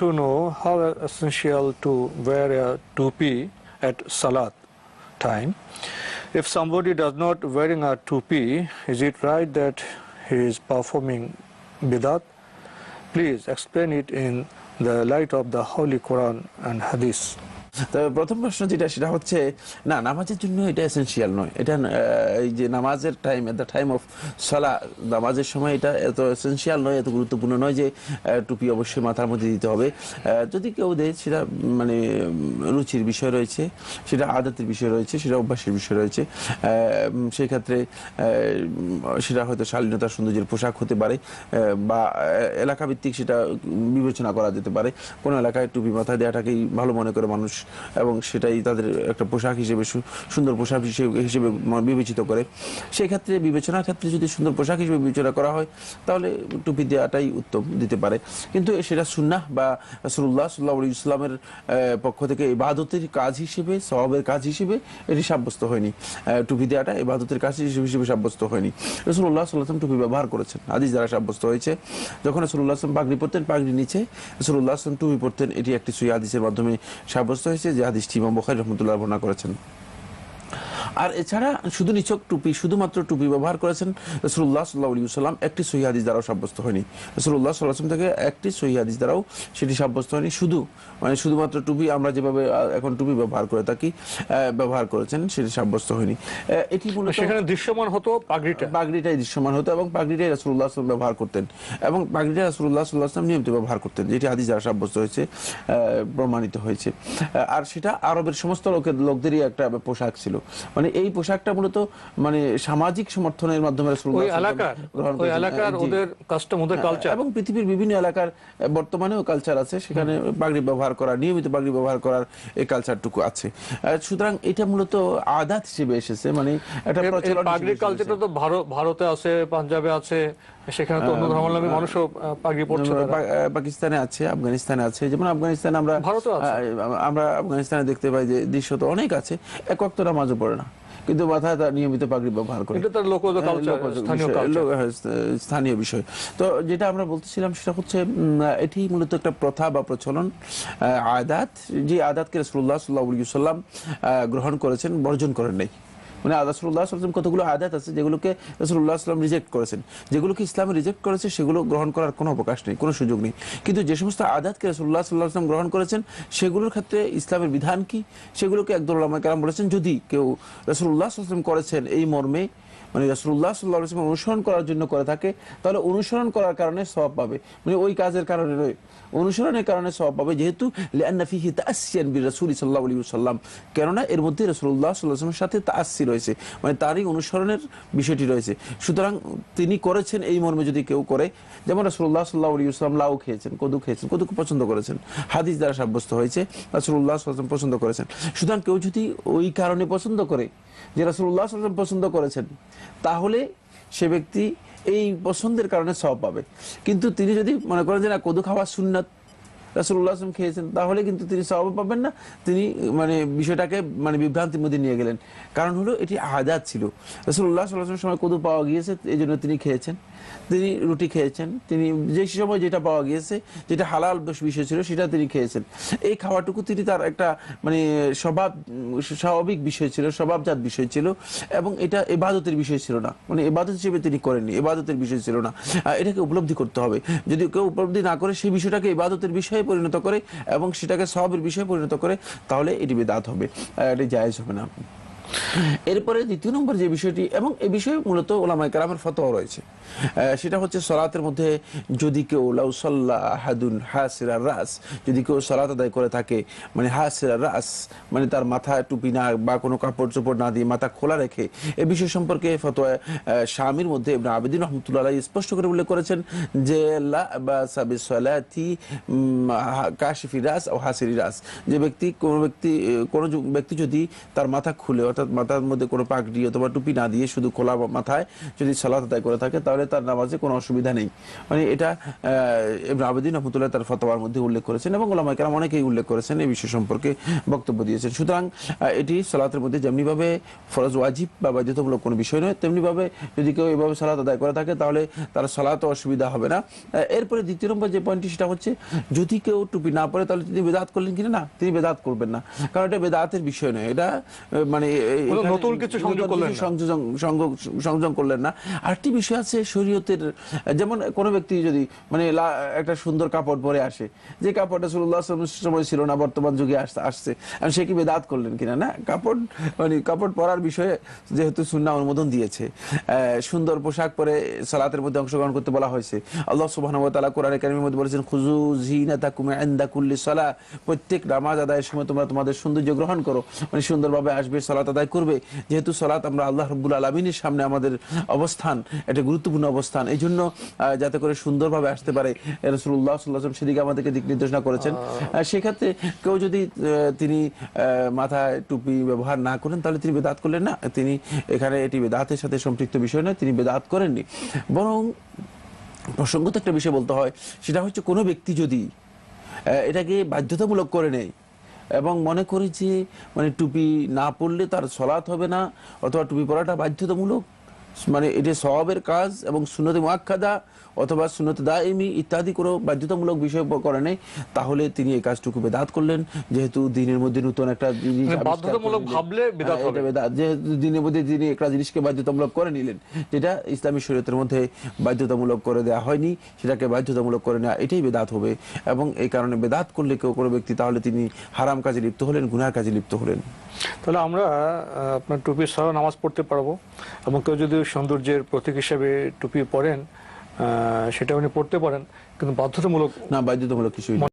to know how essential to wear a tupi at Salat time. If somebody does not wearing a tupi, is it right that he is performing bidat? Please explain it in the light of the Holy Quran and Hadith. তবে প্রথম প্রশ্ন যেটা সেটা হচ্ছে না নামাজের জন্য এটা এসেনশিয়াল নয়। এটা এই যে নামাজের time at the time of সলা নামাজের সময় এটা এত এসেন্সিয়াল নয় এত গুরুত্বপূর্ণ নয় যে টুপি অবশ্যই মাথার মধ্যে দিতে হবে। যদি কেউ দেয় সেটা মানে রুচির বিষয় রয়েছে সেটা আদাতের বিষয় রয়েছে সেটা অভ্যাসের বিষয় রয়েছে আহ, উম, সেই ক্ষেত্রে সেটা হয়তো শালীনতা সৌন্দর্যের পোশাক হতে পারে বা এলাকাভিত্তিক সেটা বিবেচনা করা যেতে পারে। কোনো এলাকায় টুপি মাথায় দেওয়াটাকেই ভালো মনে করে মানুষ এবং সেটাই তাদের একটা পোশাক হিসেবে সুন্দর পোশাক হিসেবে বিবেচিত করে। সেই ক্ষেত্রে বিবেচনার ক্ষেত্রে যদি সুন্দর পোশাক হিসেবে বিবেচনা করা হয়, তাহলে টুপি দেওয়াটাই উত্তম দিতে পারে। কিন্তু সেটা সুন্নাহ বা রসুল্লাহ সাল্লাহ ইসলামের পক্ষ থেকে ইবাদতের কাজ হিসেবে সবাবের কাজ হিসেবে এটি সাব্যস্ত হয়নি। টুপি দেওয়াটা ইবাদতের কাজ হিসেবে সাব্যস্ত হয়নি। রসুল্লাহ সাল্লাম টুপি ব্যবহার করেছেন। আদিস দ্বারা সাব্যস্ত হয়েছে, যখন রসুল্লাহ আসলাম পাগড়ি পরতেন, পাগড়ি নিচে রসুল্লাহ আসলাম টুপি পরতেন, এটি একটি সুই আদিসের মাধ্যমে সাব্যস্ত হয়েছে যে হাদিসটি ইমাম বখারি রহমতুল্লাহ বর্ণনা করেছেন। আর এছাড়া শুধু নিচক টুপি শুধুমাত্র টুপি ব্যবহার করেছেন রসুল্লাহ সাল্লাহ আলী সাল্লাম একটি সহি হাদিস দ্বারাও সাব্যস্ত হয়নি। রসুল্লাহ সাল্লাম থেকে একটি সহি হাদিস দ্বারাও সেটি সাব্যস্ত হয়নি। শুধু মানে শুধুমাত্র টুপি আমরা যেভাবে এখন টুপি ব্যবহার করে থাকি ব্যবহার করেছেন সেটি সাব্যস্ত হয়নি। এটি মূলত সেখানে দৃশ্যমান হতো পাগড়িটা? পাগড়িটাই দৃশ্যমান হতো এবং পাগড়িটাই রাসুল্লাহ আসলাম ব্যবহার করতেন এবং পাগড়িটা রাসুল্লাহ সাল্লাহ আসলাম নিয়মিত ব্যবহার করতেন যেটি হাদিস দ্বারা সাব্যস্ত হয়েছে প্রমাণিত হয়েছে। আর সেটা আরবের সমস্ত লোকের লোকদেরই একটা পোশাক ছিল। মানে এই পোশাকটা মূলত মানে সামাজিক সমর্থনের মাধ্যমে এলাকার। ওদের কাস্টম ওদের কালচার এবং পৃথিবীর বিভিন্ন এলাকার বর্তমানেও কালচার আছে। সেখানে পাগড়ি ব্যবহার করা নিয়মিত পাগড়ি ব্যবহার করার এই কালচারটুকু আছে। সুতরাং এটা মূলত আদাত হিসেবে এসেছে। মানে একটা প্রচলন পাগড়ি কালচারটা তো ভারতে আছে পাঞ্জাবে আছে সেখানে তো অন্য ধর্মাবলম্বী মানুষও পাগড়ি পড়ছে তারা। পা- আহ, পাকিস্তানে আছে আফগানিস্তানে আছে। যেমন আফগানিস্তানে আমরা আফগানিস্তানে দেখতে পাই যে দৃশ্য তো অনেক আছে। এক নামাজও পড়ে না। কিন্তু মাথায় তার নিয়মিত পাগড়ি ব্যবহার করে। এটা তার লোকজ হ্যাঁ, স্থানীয় বিষয়, হ্যাঁ, স্থানীয় বিষয়। তো যেটা আমরা বলতেছিলাম সেটা হচ্ছে এটি মূলত একটা প্রথা বা প্রচলন আহ, আদাত যে আদাতকে রসুল্লাহ সাল্লাহ সাল্লাম গ্রহণ করেছেন বর্জন করেন নাই। মানে রাসুল্লাহ কতগুলো আদাত আছে যেগুলোকে রসুল্লাহাম রিজেক্ট করেছেন? যেগুলোকে ইসলাম রিজেক্ট করেছে, সেগুলো গ্রহণ করার কোনো অবকাশ নেই, কোনো সুযোগ নেই। কিন্তু যে সমস্ত আদাতকে রসুল্লাহ সাল্লাহ আসলাম গ্রহণ করেছেন, সেগুলোর ক্ষেত্রে ইসলামের বিধান কি? সেগুলোকে একদল কালাম বলেছেন, যদি কেউ রাসুল্লাহ আসলাম করেছেন এই মর্মে মানে রাসূলুল্লাহ সাল্লাল্লাহু আলাইহি ওয়াসাল্লাম অনুসরণ করার জন্য করে থাকে, তাহলে অনুসরণ করার কারণে সওয়াব পাবে। মানে ওই কাজের কারণে নয়। অনুসরণের কারণে সওয়াব পাবে যেহেতু সাল্লাল্লাহু আলাইহি ওয়াসাল্লাম। কেননা এর মধ্যে আলাইহি ওয়াসাল্লামের সাথে তাআসসি রয়েছে। মানে তারই অনুসরণের বিষয়টি রয়েছে। সুতরাং তিনি করেছেন এই মর্মে যদি কেউ করে, যেমন রাসূলুল্লাহ সাল্লাল্লাহু আলাইহি ওয়াসাল্লাম লাউ খেয়েছেন, কদু খেয়েছেন কদু পছন্দ করেছেন। হাদিস দ্বারা সাব্যস্ত হয়েছে আলাইহি ওয়াসাল্লাম পছন্দ করেছেন। সুতরাং কেউ যদি ওই কারণে পছন্দ করে, যে আলাইহি ওয়াসাল্লাম পছন্দ করেছেন তাহলে সে ব্যক্তি এই পছন্দের কারণে সব পাবে। কিন্তু তিনি যদি মনে করেন যে না, কদু খাওয়া সুন্নাত রাসুল্লাহ আসলাম খেয়েছেন। তাহলে কিন্তু তিনি সব পাবেন না। তিনি মানে বিষয়টাকে মানে বিভ্রান্তির মধ্যে নিয়ে গেলেন। কারণ হলো, এটি আজাদ ছিল। রাসুল্লাহ সাল্লাহামের সময় কদু পাওয়া গিয়েছে এই জন্য তিনি খেয়েছেন। তিনি রুটি খেয়েছেন। তিনি, যে সময় যেটা পাওয়া গিয়েছে, যেটা হালাল বিষয় ছিল, সেটা তিনি খেয়েছেন। এই খাওয়াটুকু তিনি তার একটা মানে স্বভাব, স্বাভাবিক বিষয় ছিল, স্বভাবজাত বিষয় ছিল, এবং এটা এবাদতের বিষয় ছিল না। মানে এবাদত হিসেবে তিনি করেননি, এবাদতের বিষয় ছিল না। এটাকে উপলব্ধি করতে হবে। যদি কেউ উপলব্ধি না করে, সেই বিষয়টাকে ইবাদতের বিষয়ে পরিণত করে এবং সেটাকে সবের বিষয়ে পরিণত করে, তাহলে এটি বেদাত হবে এটি জায়জ হবে না। এরপরে দ্বিতীয় নম্বর যে বিষয়টি, এবং এ বিষয়ে মূলত ওলামাইকার আমার ফতোয়া রয়েছে। সেটা হচ্ছে সলাতের মধ্যে যদি কেউ লাউসাল্লাহ হাদুন হাসিরা রাস যদি কেউ সলাত আদায় করে থাকে মানে হাসিরা রাস মানে তার মাথায় টুপি না বা কোনো কাপড় চোপড় না দিয়ে মাথা খোলা রেখে এ বিষয় সম্পর্কে ফতোয়া স্বামীর মধ্যে ইবনে আবেদিন রহমতুল্লাহ স্পষ্ট করে উল্লেখ করেছেন যে লা বাসা বিসসালাতি উম, হা- কাশিফি রাস ও হাসিরি রাস। যে ব্যক্তি কোনো ব্যক্তি কোনো ব্যক্তি যদি তার মাথা খুলে অর্থাৎ মাথার মধ্যে কোনো পাগড়ি অথবা টুপি না দিয়ে শুধু খোলা মাথায় যদি সালাত আদায় করে থাকে তাহলে তাহলে তার নামাজে কোনো অসুবিধা নেই। মানে এটা আবেদিন রহমতুল্লাহ তার ফতোয়ার মধ্যে উল্লেখ করেছেন এবং ওলামা কেরাম অনেকেই উল্লেখ করেছেন এই বিষয় সম্পর্কে বক্তব্য দিয়েছেন। সুতরাং এটি সালাতের মধ্যে যেমনি ভাবে ফরজ ওয়াজিব বা বাধ্যতামূলক কোনো বিষয় নয় তেমনি ভাবে যদি কেউ এভাবে সালাত আদায় করে থাকে তাহলে তার সালাত অসুবিধা হবে না। এরপরে দ্বিতীয় নম্বর যে পয়েন্টটি সেটা হচ্ছে যদি কেউ টুপি না পরে তাহলে তিনি বেদাত করলেন কিনা? না তিনি বেদাত করবেন না। কারণ এটা বেদাতের বিষয় নয়। এটা মানে নতুন কিছু সংযোগ সংযোগ করলেন না। আরেকটি বিষয় আছে শরীয়তের, যেমন কোনো ব্যক্তি যদি মানে একটা সুন্দর কাপড় পরে আসে, যে কাপড়টা সুল্লাহ সময় ছিল না, বর্তমান যুগে আসছে সে কি বেদাত করলেন কিনা? না, কাপড় মানে কাপড় পরার বিষয়ে যেহেতু সুন্না অনুমোদন দিয়েছে সুন্দর পোশাক পরে সালাতের মধ্যে অংশগ্রহণ করতে বলা হয়েছে। আল্লাহ সুবহানাহু ওয়া তাআলা কোরআনে কারিমের মধ্যে বলেছেন খুজু জিনাতাকুম ইনদা কুল্লি সালাহ প্রত্যেক নামাজ আদায়ের সময় তোমরা তোমাদের সৌন্দর্য গ্রহণ করো মানে সুন্দরভাবে আসবে, সালাত আদায় করবে। যেহেতু সালাত আমরা আল্লাহ রব্বুল আলমিনের সামনে আমাদের অবস্থান, এটা গুরুত্বপূর্ণ অবস্থান। এই জন্য যাতে করে সুন্দরভাবে আসতে পারে রসুল্লাহ সাল্লাহ সেদিকে আমাদেরকে দিক নির্দেশনা করেছেন। সেক্ষেত্রে কেউ যদি তিনি মাথায় টুপি ব্যবহার না করেন তাহলে তিনি বেদাত করলেন না। তিনি এখানে এটি বেদাতের সাথে সম্পৃক্ত বিষয় নয় তিনি বেদাত করেননি। বরং প্রসঙ্গত একটা বিষয় বলতে হয় সেটা হচ্ছে কোনো ব্যক্তি যদি এটাকে বাধ্যতামূলক করে নেয় এবং মনে করি যে মানে টুপি না পরলে তার সলাৎ হবে না অথবা টুপি পরাটা বাধ্যতামূলক মানে এটা সওয়াবের কাজ এবং সুন্নতে মুআক্কাদা অথবা সুন্নতে দাইমি ইত্যাদি কোনো বাধ্যতামূলক বিষয় করে নেই তাহলে তিনি এই কাজটুকু বেদাত করলেন। যেহেতু দিনের মধ্যে নতুন একটা জিনিস মানে আবিষ্কার করে বাধ্যতামূলক ভাবলে বেদাত হ্যাঁ, হবে। যেহেতু দিনের মধ্যে তিনি একটা জিনিসকে বাধ্যতামূলক করে নিলেন যেটা ইসলামী শরীয়তের মধ্যে বাধ্যতামূলক করে দেওয়া হয়নি সেটাকে বাধ্যতামূলক করে নেওয়া এটাই বেদাত হবে। এবং এই কারণে বেদাত করলে কেউ কোনো ব্যক্তি তাহলে তিনি হারাম কাজে লিপ্ত হলেন গুনার কাজে লিপ্ত হলেন। তাহলে আমরা আপনার টুপি ছাড়া নামাজ পড়তে পারব এবং কেউ যদি সৌন্দর্যের প্রতীক হিসেবে টুপি পরেন সেটা উনি পড়তে পারেন, কিন্তু বাধ্যতামূলক না, বাধ্যতামূলক কিছুই না।